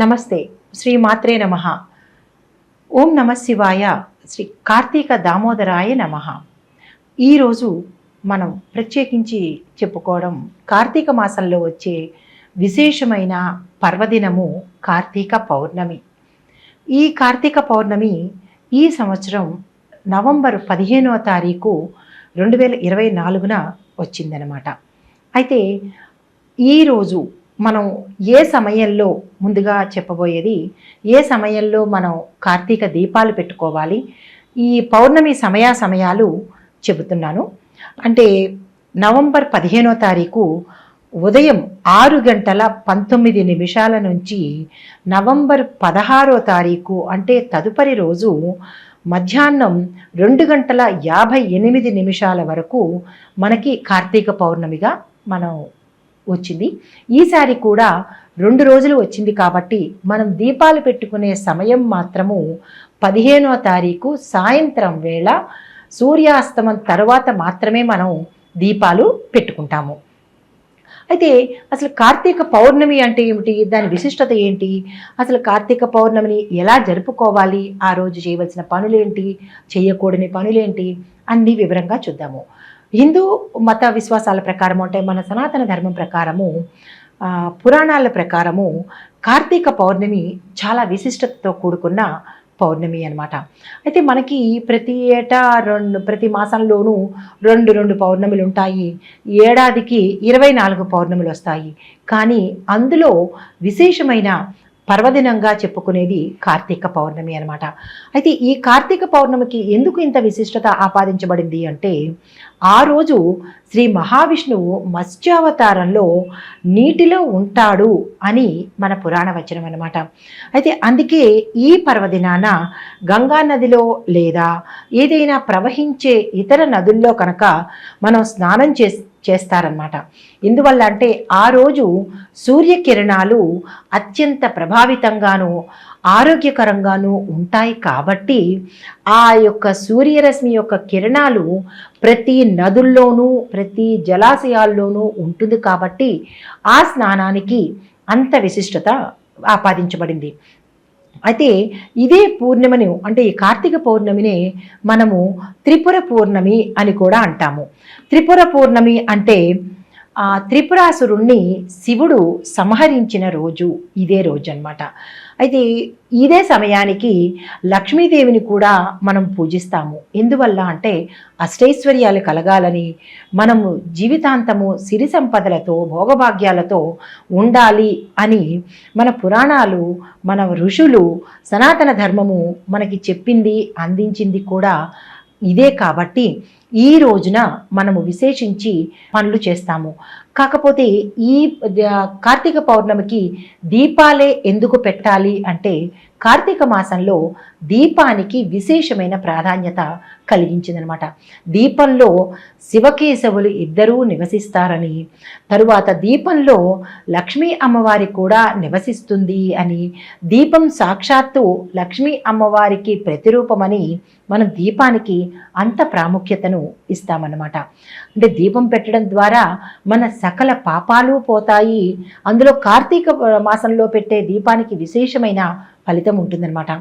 నమస్తే. శ్రీ మాత్రే నమ. ఓం నమ శివాయ. శ్రీ కార్తీక దామోదరాయ నమ. ఈరోజు మనం ప్రత్యేకించి చెప్పుకోవడం కార్తీక మాసంలో వచ్చే విశేషమైన పర్వదినము కార్తీక పౌర్ణమి. ఈ కార్తీక పౌర్ణమి ఈ సంవత్సరం నవంబర్ పదిహేనవ తారీఖు రెండు వేల ఇరవై నాలుగున వచ్చిందనమాట. అయితే ఈరోజు మనం ఏ సమయంలో ముందుగా చెప్పబోయేది ఏ సమయంలో మనం కార్తీక దీపాలు పెట్టుకోవాలి ఈ పౌర్ణమి సమయా సమయాలు చెబుతున్నాను. అంటే నవంబర్ పదిహేనో తారీఖు ఉదయం ఆరు గంటల పంతొమ్మిది నిమిషాల నుంచి నవంబర్ పదహారో తారీఖు అంటే తదుపరి రోజు మధ్యాహ్నం రెండు గంటల యాభై ఎనిమిది నిమిషాల వరకు మనకి కార్తీక పౌర్ణమిగా మనం వచ్చింది. ఈసారి కూడా రెండు రోజులు వచ్చింది కాబట్టి మనం దీపాలు పెట్టుకునే సమయం మాత్రము పదిహేనో తారీఖు సాయంత్రం వేళ సూర్యాస్తమం తర్వాత మాత్రమే మనం దీపాలు పెట్టుకుంటాము. అయితే అసలు కార్తీక పౌర్ణమి అంటే ఏమిటి? దాని విశిష్టత ఏంటి? అసలు కార్తీక పౌర్ణమిని ఎలా జరుపుకోవాలి? ఆ రోజు చేయవలసిన పనులేంటి? చేయకూడని పనులేంటి? అన్నీ వివరంగా చూద్దాము. హిందూ మత విశ్వాసాల ప్రకారం అంటే మన సనాతన ధర్మం ప్రకారము పురాణాల ప్రకారము కార్తీక పౌర్ణమి చాలా విశిష్టతతో కూడుకున్న పౌర్ణమి అనమాట అయితే మనకి ప్రతి ఏటా రెండు ప్రతి మాసంలోనూ రెండు రెండు పౌర్ణమిలు ఉంటాయి. ఏడాదికి ఇరవై నాలుగు పౌర్ణమిలు వస్తాయి. కానీ అందులో విశేషమైన పర్వదినంగా చెప్పుకునేది కార్తీక పౌర్ణమి అనమాట అయితే ఈ కార్తీక పౌర్ణమికి ఎందుకు ఇంత విశిష్టత ఆపాదించబడింది అంటే ఆ రోజు శ్రీ మహావిష్ణువు మత్స్యావతారంలో నీటిలో ఉంటాడు అని మన పురాణ వచనం అనమాట అయితే అందుకే ఈ పర్వదినాన గంగా నదిలో లేదా ఏదైనా ప్రవహించే ఇతర నదుల్లో కనుక మనం స్నానం చేసి చేస్తారన్నమాట. ఎందువల్ల అంటే ఆ రోజు సూర్యకిరణాలు అత్యంత ప్రభావితంగాను ఆరోగ్యకరంగాను ఉంటాయి కాబట్టి ఆ యొక్క సూర్యరశ్మి యొక్క కిరణాలు ప్రతి నదుల్లోనూ ప్రతి జలాశయాల్లోనూ ఉంటుంది కాబట్టి ఆ స్నానానికి అంత విశిష్టత ఆపాదించబడింది. అయితే ఇదే పూర్ణిమని అంటే ఈ కార్తీక పౌర్ణమినే మనము త్రిపుర పూర్ణమి అని కూడా అంటాము. త్రిపుర పూర్ణమి అంటే ఆ త్రిపురాసురుణ్ణి శివుడు సంహరించిన రోజు ఇదే రోజు అన్నమాట అయితే ఇదే సమయానికి లక్ష్మీదేవిని కూడా మనం పూజిస్తాము. ఎందువల్ల అంటే అష్టైశ్వర్యాలు కలగాలని మనము జీవితాంతము సిరి సంపదలతో భోగభాగ్యాలతో ఉండాలి అని మన పురాణాలు మన ఋషులు సనాతన ధర్మము మనకి చెప్పింది అందించింది కూడా ఇదే కాబట్టి ఈ రోజున మనము విశేషించి పనులు చేస్తాము. కాకపోతే ఈ కార్తీక పౌర్ణమికి దీపాలే ఎందుకు పెట్టాలి అంటే కార్తీక మాసంలో దీపానికి విశేషమైన ప్రాధాన్యత కలిగించిందనమాట. దీపంలో శివకేశవులు ఇద్దరూ నివసిస్తారని తరువాత దీపంలో లక్ష్మీ అమ్మవారి కూడా నివసిస్తుంది అని దీపం సాక్షాత్తు లక్ష్మీ అమ్మవారికి ప్రతిరూపమని మనం దీపానికి అంత ప్రాముఖ్యతను ఇస్తామన్నమాట. అంటే దీపం పెట్టడం ద్వారా మన సకల పాపాలు పోతాయి. అందులో కార్తీక మాసంలో పెట్టే దీపానికి విశేషమైన ఫలితం ఉంటుందన్నమాట.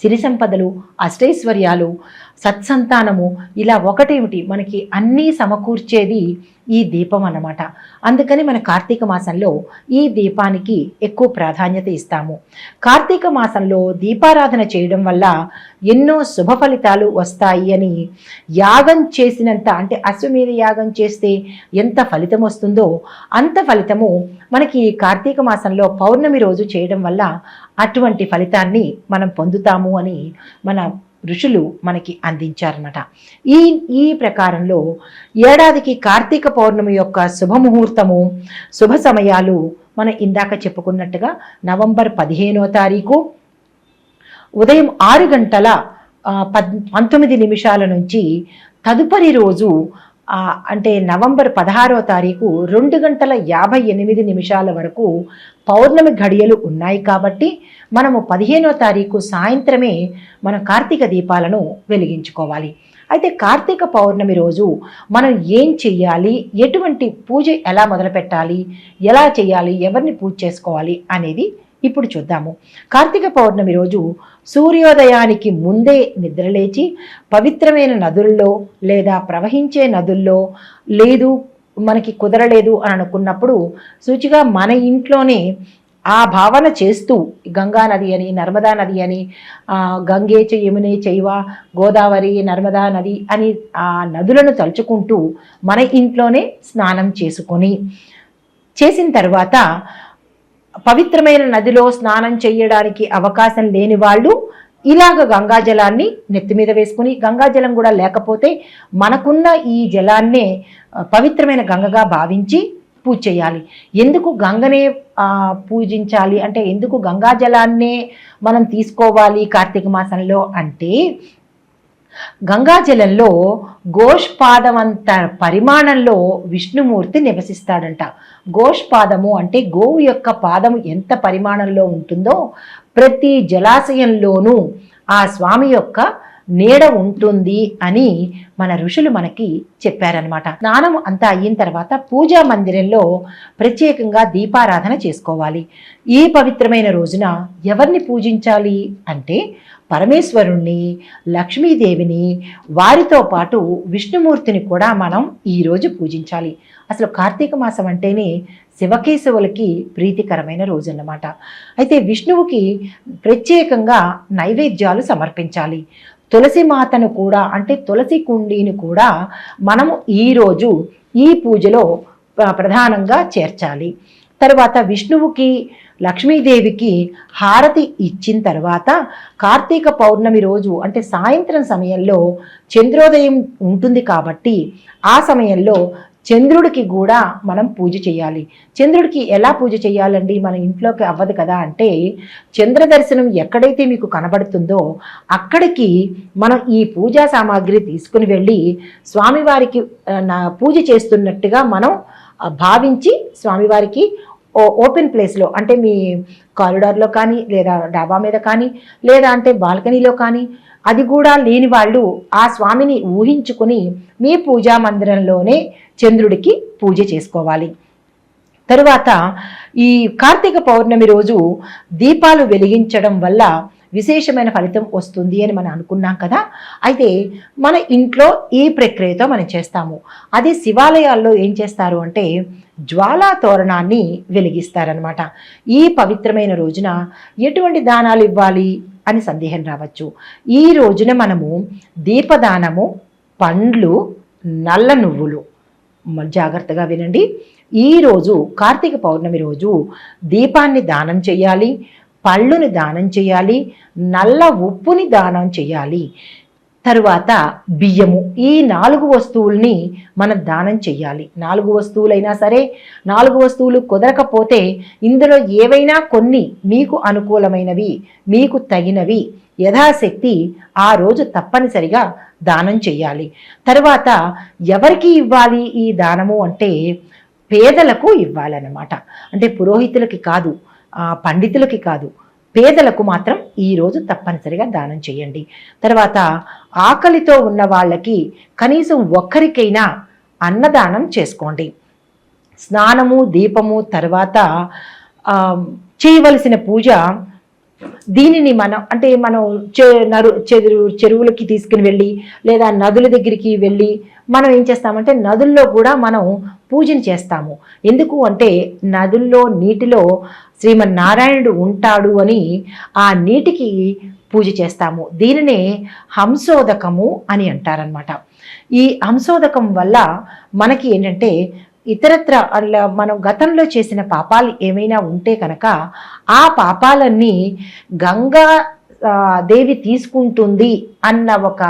సిరి సంపదలు అష్టైశ్వర్యాలు సత్సంతానము ఇలా ఒకటేమిటి? మనకి అన్నీ సమకూర్చేది ఈ దీపం అన్నమాట. అందుకని మన కార్తీక మాసంలో ఈ దీపానికి ఎక్కువ ప్రాధాన్యత ఇస్తాము. కార్తీక మాసంలో దీపారాధన చేయడం వల్ల ఎన్నో శుభ ఫలితాలు వస్తాయి అని యాగం చేసినంత అంటే అశ్వమేధ యాగం చేస్తే ఎంత ఫలితం వస్తుందో అంత ఫలితము మనకి కార్తీక మాసంలో పౌర్ణమి రోజు చేయడం వల్ల అటువంటి ఫలితాన్ని మనం పొందుతాము అని మన ఋషులు మనకి అందించారన్నమాట. ఈ ఈ ప్రకారంలో ఏడాదికి కార్తీక పౌర్ణమి యొక్క శుభముహూర్తము శుభ సమయాలు మనం ఇందాక చెప్పుకున్నట్టుగా నవంబర్ పదిహేనో తారీఖు ఉదయం ఆరు గంటల పద్ పంతొమ్మిది నిమిషాల నుంచి తదుపరి రోజు అంటే నవంబర్ పదహారో తారీఖు రెండు గంటల యాభై ఎనిమిది నిమిషాల వరకు పౌర్ణమి ఘడియలు ఉన్నాయి కాబట్టి మనము పదిహేనో తారీఖు సాయంత్రమే మన కార్తీక దీపాలను వెలిగించుకోవాలి. అయితే కార్తీక పౌర్ణమి రోజు మనం ఏం చెయ్యాలి? ఎటువంటి పూజ ఎలా మొదలుపెట్టాలి? ఎలా చేయాలి ఎవరిని పూజ చేసుకోవాలి? అనేది ఇప్పుడు చూద్దాము. కార్తీక పౌర్ణమి రోజు సూర్యోదయానికి ముందే నిద్రలేచి పవిత్రమైన నదుల్లో లేదా ప్రవహించే నదుల్లో లేదు మనకి కుదరలేదు అని అనుకున్నప్పుడు సూచిగా మన ఇంట్లోనే ఆ భావన చేస్తూ గంగా నది అని నర్మదా నది అని గంగే చ యమునే చైవ గోదావరి నర్మదా నది అని ఆ నదులను తలుచుకుంటూ మన ఇంట్లోనే స్నానం చేసుకొని చేసిన తర్వాత పవిత్రమైన నదిలో స్నానం చేయడానికి అవకాశం లేని వాళ్ళు ఇలాగ గంగాజలాన్ని నెత్తి మీద వేసుకుని గంగాజలం కూడా లేకపోతే మనకున్న ఈ జలాన్నే పవిత్రమైన గంగగా భావించి పూజ చేయాలి. ఎందుకు గంగనే పూజించాలి? అంటే ఎందుకు గంగాజలాన్నే మనం తీసుకోవాలి కార్తీక మాసంలో? అంటే గంగాజలంలో గోష్పాదమంత పరిమాణంలో విష్ణుమూర్తి నివసిస్తాడంట. గోష్పాదము అంటే గోవు యొక్క పాదము ఎంత పరిమాణంలో ఉంటుందో ప్రతి జలాశయంలోనూ ఆ స్వామి యొక్క నీడ ఉంటుంది అని మన ఋషులు మనకి చెప్పారనమాట స్నానం అంతా అయిన తర్వాత పూజా మందిరంలో ప్రత్యేకంగా దీపారాధన చేసుకోవాలి. ఈ పవిత్రమైన రోజున ఎవరిని పూజించాలి అంటే పరమేశ్వరుణ్ణి లక్ష్మీదేవిని వారితో పాటు విష్ణుమూర్తిని కూడా మనం ఈరోజు పూజించాలి. అసలు కార్తీక మాసం అంటేనే శివకేశవులకి ప్రీతికరమైన రోజు అన్నమాట అయితే విష్ణువుకి ప్రత్యేకంగా నైవేద్యాలు సమర్పించాలి. తులసి మాతను కూడా అంటే తులసి కుండీని కూడా మనము ఈరోజు ఈ పూజలో ప్రధానంగా చేర్చాలి. తర్వాత విష్ణువుకి లక్ష్మీదేవికి హారతి ఇచ్చిన తర్వాత కార్తీక పౌర్ణమి రోజు అంటే సాయంత్రం సమయంలో చంద్రోదయం ఉంటుంది కాబట్టి ఆ సమయంలో చంద్రుడికి కూడా మనం పూజ చేయాలి. చంద్రుడికి ఎలా పూజ చేయాలండి? మన ఇంట్లోకి అవ్వదు కదా అంటే చంద్ర దర్శనం ఎక్కడైతే మీకు కనబడుతుందో అక్కడికి మనం ఈ పూజా సామాగ్రి తీసుకుని వెళ్ళి స్వామివారికి నా పూజ చేస్తున్నట్టుగా మనం భావించి స్వామివారికి ఓ- ఓపెన్ ప్లేస్లో అంటే మీ కారిడార్లో కానీ లేదా డాబా మీద కానీ లేదా అంటే బాల్కనీలో కానీ అది కూడా లేని వాళ్ళు ఆ స్వామిని ఊహించుకుని మీ పూజా మందిరంలోనే చంద్రుడికి పూజ చేసుకోవాలి. తరువాత ఈ కార్తీక పౌర్ణమి రోజు దీపాలు వెలిగించడం వల్ల విశేషమైన ఫలితం వస్తుంది అని మనం అనుకున్నాం కదా. అయితే మన ఇంట్లో ఈ ప్రక్రియతో మనం చేస్తాము. అదే శివాలయాల్లో ఏం చేస్తారు అంటే జ్వాలా తోరణాన్ని వెలిగిస్తారనమాట ఈ పవిత్రమైన రోజున ఎటువంటి దానాలు ఇవ్వాలి? అని సందేహం రావచ్చు. ఈ రోజున మనము దీపదానము పండ్లు నల్ల నువ్వులు. జాగ్రత్తగా వినండి. ఈరోజు కార్తీక పౌర్ణమి రోజు దీపాన్ని దానం చేయాలి పళ్ళుని దానం చేయాలి నల్ల ఉప్పుని దానం చేయాలి. తరువాత బియ్యము. ఈ నాలుగు వస్తువుల్ని మనం దానం చెయ్యాలి. నాలుగు వస్తువులైనా సరే నాలుగు వస్తువులు కుదరకపోతే ఇందులో ఏవైనా కొన్ని మీకు అనుకూలమైనవి మీకు తగినవి యథాశక్తి ఆ రోజు తప్పనిసరిగా దానం చెయ్యాలి. తరువాత ఎవరికి ఇవ్వాలి ఈ దానము అంటే పేదలకు ఇవ్వాలన్నమాట. అంటే పురోహితులకి కాదు పండితులకి కాదు పేదలకు మాత్రం ఈరోజు తప్పనిసరిగా దానం చేయండి. తర్వాత ఆకలితో ఉన్న వాళ్ళకి కనీసం ఒక్కరికైనా అన్నదానం చేసుకోండి. స్నానము దీపము తర్వాత చేయవలసిన పూజ దీనిని మనం అంటే మనం చె నరు చెరు చెరువులకి తీసుకుని వెళ్ళి లేదా నదుల దగ్గరికి వెళ్ళి మనం ఏం చేస్తామంటే నదుల్లో కూడా మనం పూజను చేస్తాము. ఎందుకు అంటే నదుల్లో నీటిలో శ్రీమన్నారాయణుడు ఉంటాడు అని ఆ నీటికి పూజ చేస్తాము. దీనినే హంసోదకము అని అంటారనమాట ఈ హంసోదకం వల్ల మనకి ఏంటంటే ఇతరత్ర అలా మనం గతంలో చేసిన పాపాలు ఏమైనా ఉంటే కనుక ఆ పాపాలన్నీ గంగా దేవి తీసుకుంటుంది అన్న ఒక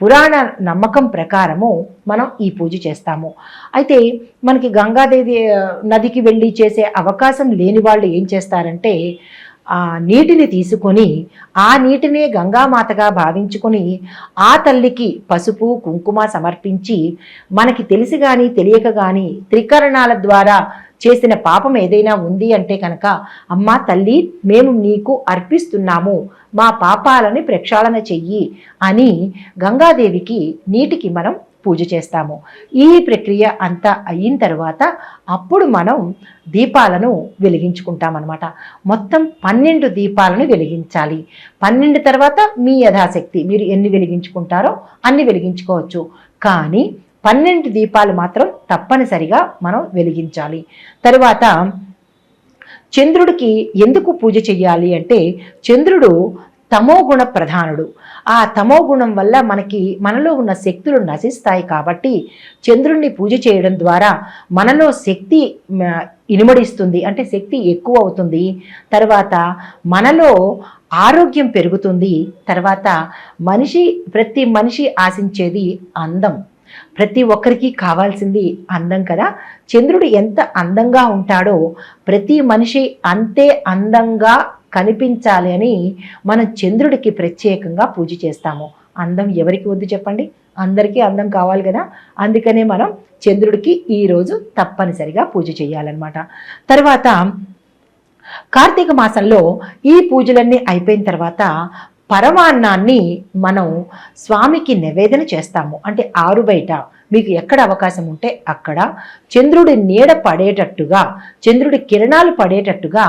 పురాణ నమ్మకం ప్రకారము మనం ఈ పూజ చేస్తాము. అయితే మనకి గంగాదేవి నదికి వెళ్ళి చేసే అవకాశం లేని వాళ్ళు ఏం చేస్తారంటే ఆ నీటిని తీసుకొని ఆ నీటినే గంగామాతగా భావించుకొని ఆ తల్లికి పసుపు కుంకుమ సమర్పించి మనకి తెలిసి కానీ తెలియక కానీ త్రికరణాల ద్వారా చేసిన పాపం ఏదైనా ఉంది అంటే కనుక అమ్మ తల్లి మేము నీకు అర్పిస్తున్నాము మా పాపాలని ప్రక్షాళన చెయ్యి అని గంగాదేవికి నీటికి మనం పూజ చేస్తాము. ఈ ప్రక్రియ అంతా అయిన తర్వాత అప్పుడు మనం దీపాలను వెలిగించుకుంటాం అనమాట మొత్తం పన్నెండు దీపాలను వెలిగించాలి. పన్నెండు తర్వాత మీ యథాశక్తి మీరు ఎన్ని వెలిగించుకుంటారో అన్ని వెలిగించుకోవచ్చు. కానీ పన్నెండు దీపాలు మాత్రం తప్పనిసరిగా మనం వెలిగించాలి. తర్వాత చంద్రుడికి ఎందుకు పూజ చెయ్యాలి అంటే చంద్రుడు తమోగుణ ప్రధానుడు. ఆ తమోగుణం వల్ల మనకి మనలో ఉన్న శక్తులు నశిస్తాయి కాబట్టి చంద్రుణ్ణి పూజ చేయడం ద్వారా మనలో శక్తి ఇనుమడిస్తుంది. అంటే శక్తి ఎక్కువ అవుతుంది. తర్వాత మనలో ఆరోగ్యం పెరుగుతుంది. తర్వాత మనిషి ప్రతి మనిషి ఆశించేది అందం. ప్రతి ఒక్కరికి కావాల్సింది అందం కదా? చంద్రుడు ఎంత అందంగా ఉంటాడో ప్రతి మనిషి అంతే అందంగా కనిపించాలి అని మనం చంద్రుడికి ప్రత్యేకంగా పూజ చేస్తాము. అందం ఎవరికి వద్దు చెప్పండి? అందరికీ అందం కావాలి కదా? అందుకనే మనం చంద్రుడికి ఈరోజు తప్పనిసరిగా పూజ చేయాలన్నమాట. తర్వాత కార్తీక మాసంలో ఈ పూజలన్నీ అయిపోయిన తర్వాత పరమాన్నాన్ని మనం స్వామికి నివేదన చేస్తాము. అంటే ఆరు బయట. మీకు ఎక్కడ అవకాశం ఉంటే అక్కడ. చంద్రుడి నీడ పడేటట్టుగా చంద్రుడి కిరణాలు పడేటట్టుగా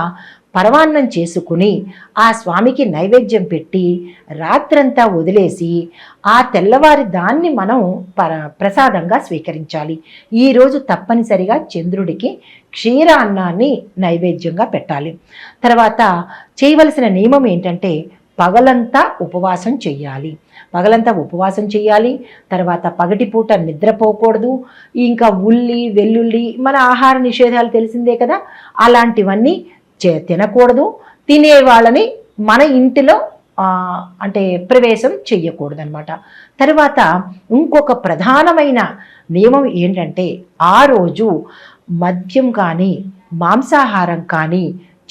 పరమాన్నం చేసుకుని ఆ స్వామికి నైవేద్యం పెట్టి రాత్రంతా వదిలేసి ఆ తెల్లవారి దాన్ని మనం పర ప్రసాదంగా స్వీకరించాలి. ఈరోజు తప్పనిసరిగా చంద్రుడికి క్షీర అన్నాన్ని నైవేద్యంగా పెట్టాలి. తర్వాత చేయవలసిన నియమం ఏంటంటే పగలంతా ఉపవాసం చెయ్యాలి. పగలంతా ఉపవాసం చేయాలి తర్వాత పగటిపూట నిద్రపోకూడదు ఇంకా ఉల్లి వెల్లుల్లి మన ఆహార నిషేధాలు తెలిసిందే కదా? అలాంటివన్నీ చే- తినకూడదు. తినే వాళ్ళని మన ఇంటిలో అంటే ప్రవేశం చెయ్యకూడదు అనమాట తర్వాత ఇంకొక ప్రధానమైన నియమం ఏంటంటే ఆ రోజు మద్యం కానీ మాంసాహారం కానీ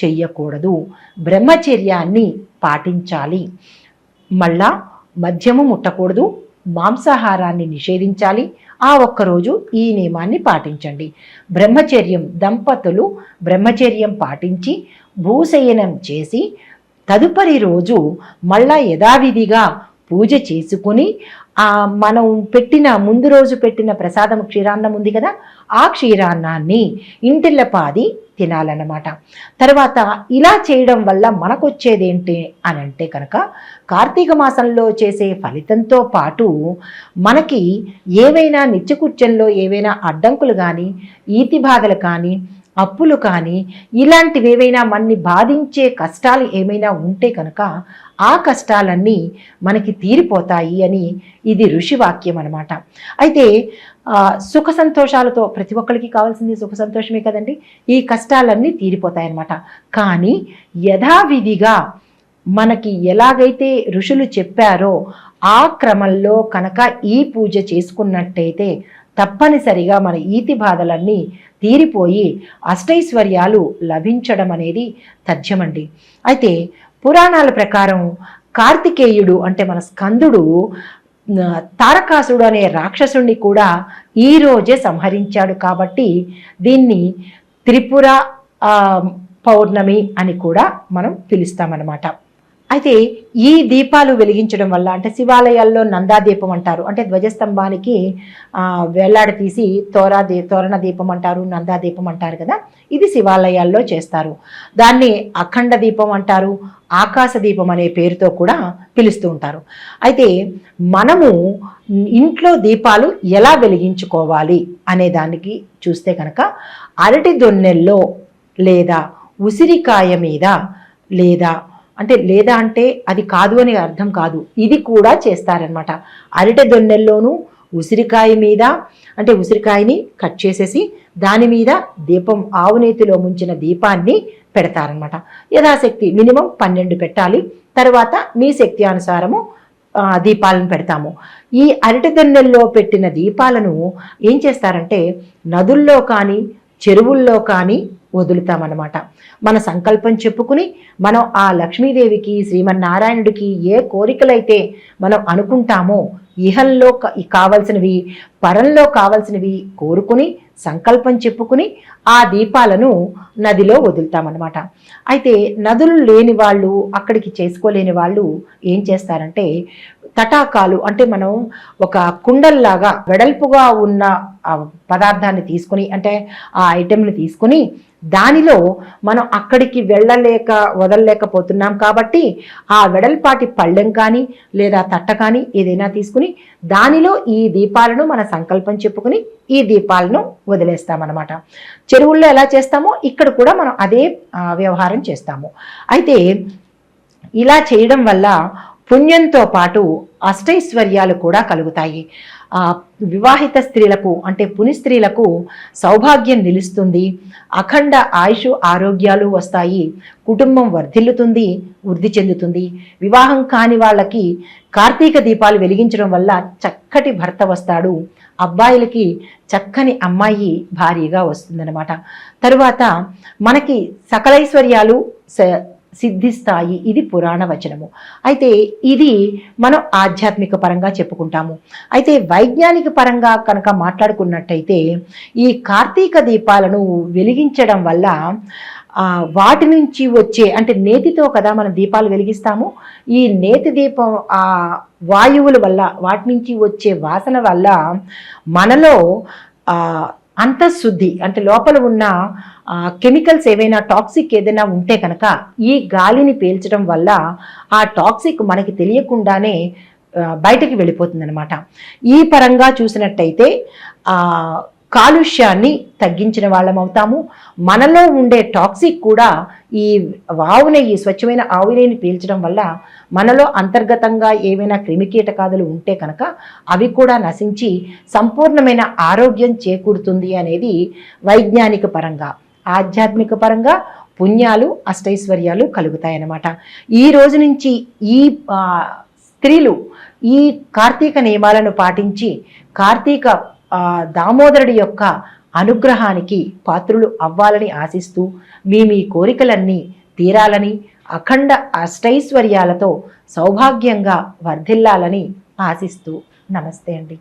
చెయ్యకూడదు. బ్రహ్మచర్యాన్ని పాటించాలి. మళ్ళా మద్యము ముట్టకూడదు మాంసాహారాన్ని నిషేధించాలి. ఆ ఒక్కరోజు ఈ నియమాన్ని పాటించండి. బ్రహ్మచర్యం దంపతులు బ్రహ్మచర్యం పాటించి భూశయనం చేసి తదుపరి రోజు మళ్ళా యథావిధిగా పూజ చేసుకుని మనం పెట్టిన ముందు రోజు పెట్టిన ప్రసాదం క్షీరాన్నం ఉంది కదా ఆ క్షీరాన్నాన్ని ఇంటిల్లపాది తినాలన్నమాట. తర్వాత ఇలా చేయడం వల్ల మనకొచ్చేది ఏంటి అని అంటే కనుక కార్తీక మాసంలో చేసే ఫలితంతో పాటు మనకి ఏవైనా నిత్యకృత్యంలో ఏవైనా అడ్డంకులు కానీ ఈతి బాధలు కానీ అప్పులు కానీ ఇలాంటివి ఏవైనా మనని బాధించే కష్టాలు ఏమైనా ఉంటే కనుక ఆ కష్టాలన్నీ మనకి తీరిపోతాయి అని ఇది ఋషివాక్యం అనమాట అయితే సుఖ సంతోషాలతో ప్రతి ఒక్కరికి కావాల్సింది సుఖ సంతోషమే కదండి? ఈ కష్టాలన్నీ తీరిపోతాయి అన్నమాట. కానీ యథావిధిగా మనకి ఎలాగైతే ఋషులు చెప్పారో ఆ క్రమంలో కనుక ఈ పూజ చేసుకున్నట్టయితే తప్పనిసరిగా మన ఈతి బాధలన్నీ తీరిపోయి అష్టైశ్వర్యాలు లభించడం అనేది తథ్యమండి. అయితే పురాణాల ప్రకారం కార్తికేయుడు అంటే మన స్కందుడు తారకాసుడు అనే రాక్షసుణ్ణి కూడా ఈ రోజే సంహరించాడు కాబట్టి దీన్ని త్రిపుర పౌర్ణమి అని కూడా మనం పిలుస్తామన్నమాట. అయితే ఈ దీపాలు వెలిగించడం వల్ల అంటే శివాలయాల్లో నందా దీపం అంటారు అంటే ధ్వజస్తంభానికి ఆ, వేలాడి తీసి తోరా దీ తోరణ దీపం అంటారు నందా దీపం అంటారు కదా ఇది శివాలయాల్లో చేస్తారు. దాన్ని అఖండ దీపం అంటారు ఆకాశ దీపం అనే పేరుతో కూడా పిలుస్తూ ఉంటారు. అయితే మనము ఇంట్లో దీపాలు ఎలా వెలిగించుకోవాలి అనే దానికి చూస్తే కనుక అరటి దొన్నెల్లో లేదా ఉసిరికాయ మీద లేదా అంటే లేదా అంటే అది కాదు అని అర్థం కాదు. ఇది కూడా చేస్తారనమాట అరటి దొన్నెల్లోనూ ఉసిరికాయ మీద అంటే ఉసిరికాయని కట్ చేసేసి దాని మీద దీపం ఆవునేతిలో ముంచిన దీపాన్ని పెడతారనమాట యథాశక్తి మినిమం పన్నెండు పెట్టాలి. తర్వాత మీ శక్తి అనుసారము దీపాలను పెడతాము. ఈ అరటి దొన్నెల్లో పెట్టిన దీపాలను ఏం చేస్తారంటే నదుల్లో కానీ చెరువుల్లో కానీ వదులుతామన్నమాట. మన సంకల్పం చెప్పుకుని మనం ఆ లక్ష్మీదేవికి శ్రీమన్నారాయణుడికి ఏ కోరికలైతే మనం అనుకుంటామో ఇహంలో కావలసినవి పరంలో కావలసినవి కోరుకుని సంకల్పం చెప్పుకుని ఆ దీపాలను నదిలో వదులుతామన్నమాట. అయితే నదులు లేని వాళ్ళు అక్కడికి చేసుకోలేని వాళ్ళు ఏం చేస్తారంటే తటాకాలు అంటే మనం ఒక కుండల్లాగా వెడల్పుగా ఉన్న పదార్థాన్ని తీసుకుని అంటే ఆ ఐటెంని తీసుకుని దానిలో మనం అక్కడికి వెళ్ళలేక వదలలేకపోతున్నాం కాబట్టి ఆ వెడల్పాటి పళ్ళెం కానీ లేదా తట్ట కానీ ఏదైనా తీసుకుని దానిలో ఈ దీపాలను మన సంకల్పం చెప్పుకుని ఈ దీపాలను వదిలేస్తామన్నమాట. చెరువుల్లో ఎలా చేస్తామో ఇక్కడ కూడా మనం అదే వ్యవహారం చేస్తాము. అయితే ఇలా చేయడం వల్ల పుణ్యంతో పాటు అష్టైశ్వర్యాలు కూడా కలుగుతాయి. వివాహిత స్త్రీలకు అంటే పుని స్త్రీలకు సౌభాగ్యం నిలుస్తుంది. అఖండ ఆయుష్ ఆరోగ్యాలు వస్తాయి. కుటుంబం వర్ధిల్లుతుంది వృద్ధి చెందుతుంది. వివాహం కాని వాళ్ళకి కార్తీక దీపాలు వెలిగించడం వల్ల చక్కటి భర్త వస్తాడు. అబ్బాయిలకి చక్కని అమ్మాయి భారీగా వస్తుందన్నమాట. తరువాత మనకి సకలైశ్వర్యాలు స- సిద్ధిస్తాయి. ఇది పురాణ వచనము. అయితే ఇది మనం ఆధ్యాత్మిక పరంగా చెప్పుకుంటాము. అయితే వైజ్ఞానిక పరంగా కనుక మాట్లాడుకున్నట్టయితే ఈ కార్తీక దీపాలను వెలిగించడం వల్ల వాటి నుంచి వచ్చే అంటే నేతితో కదా మనం దీపాలు వెలిగిస్తాము. ఈ నేతి దీపం ఆ వాయువుల వల్ల వాటి నుంచి వచ్చే వాసన వల్ల మనలో అంతఃశుద్ధి అంటే లోపల ఉన్న కెమికల్స్ ఏవైనా టాక్సిక్ ఏదైనా ఉంటే కనుక ఈ గాలిని పీల్చడం వల్ల ఆ టాక్సిక్ మనకి తెలియకుండానే బయటకి వెళ్ళిపోతుందనమాట ఈ పరంగా చూసినట్టయితే కాలుష్యాన్ని తగ్గించిన వాళ్ళం అవుతాము మనలో ఉండే టాక్సిక్ కూడా ఈ ఆవు నెయ్యి స్వచ్ఛమైన ఆవు నెయ్యిని పీల్చడం వల్ల మనలో అంతర్గతంగా ఏవైనా క్రిమికీటకాదులు ఉంటే కనుక అవి కూడా నశించి సంపూర్ణమైన ఆరోగ్యం చేకూరుతుంది అనేది వైజ్ఞానిక పరంగా ఆధ్యాత్మిక పరంగా పుణ్యాలు అష్టైశ్వర్యాలు కలుగుతాయన్నమాట. ఈ రోజు నుంచి ఈ స్త్రీలు ఈ కార్తీక నియమాలను పాటించి కార్తీక దామోదరుడి యొక్క అనుగ్రహానికి పాత్రులు అవ్వాలని ఆశిస్తూ మీ మీ కోరికలన్నీ తీరాలని అఖండ అష్టైశ్వర్యాలతో సౌభాగ్యంగా వర్ధిల్లాలని ఆశిస్తూ నమస్తే అండి.